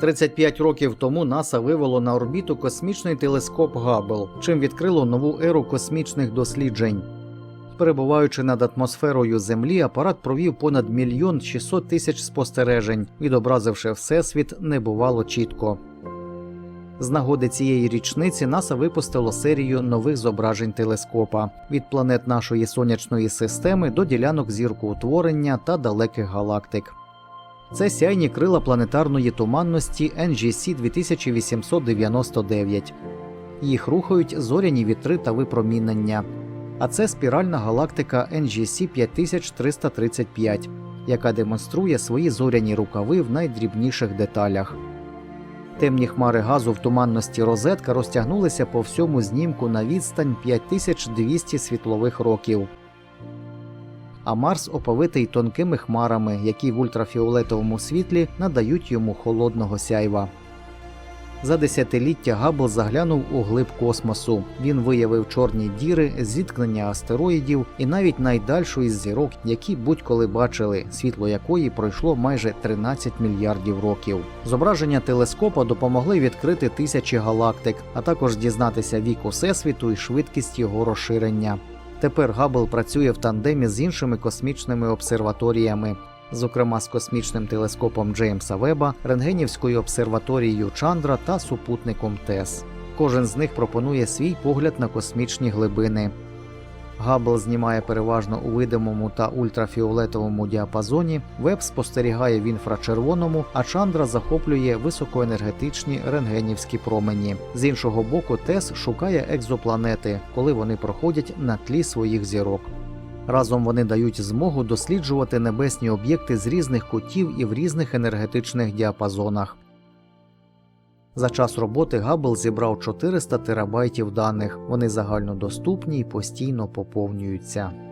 35 років тому НАСА вивело на орбіту космічний телескоп Габбл, чим відкрило нову еру космічних досліджень. Перебуваючи над атмосферою Землі, апарат провів понад мільйон 600 тисяч спостережень, відобразивши всесвіт небувало чітко. З нагоди цієї річниці НАСА випустило серію нових зображень телескопа від планет нашої сонячної системи до ділянок зіркоутворення та далеких галактик. Це сяйні крила планетарної туманності NGC 2899. Їх рухають зоряні вітри та випромінення. А це спіральна галактика NGC 5335, яка демонструє свої зоряні рукави в найдрібніших деталях. Темні хмари газу в туманності розетка розтягнулися по всьому знімку на відстань 5200 світлових років. А Марс оповитий тонкими хмарами, які в ультрафіолетовому світлі надають йому холодного сяйва. За десятиліття Габл заглянув у глиб космосу. Він виявив чорні діри, зіткнення астероїдів і навіть найдальшу із зірок, які будь-коли бачили, світло якої пройшло майже 13 мільярдів років. Зображення телескопа допомогли відкрити тисячі галактик, а також дізнатися вік Усесвіту і швидкість його розширення. Тепер Габл працює в тандемі з іншими космічними обсерваторіями, зокрема з космічним телескопом Джеймса Веба, рентгенівською обсерваторією Чандра та супутником ТЕС. Кожен з них пропонує свій погляд на космічні глибини. Габл знімає переважно у видимому та ультрафіолетовому діапазоні, веб спостерігає в інфрачервоному, а Чандра захоплює високоенергетичні рентгенівські промені. З іншого боку, ТЕС шукає екзопланети, коли вони проходять на тлі своїх зірок. Разом вони дають змогу досліджувати небесні об'єкти з різних кутів і в різних енергетичних діапазонах. За час роботи Габл зібрав 400 терабайтів даних. Вони загальнодоступні і постійно поповнюються.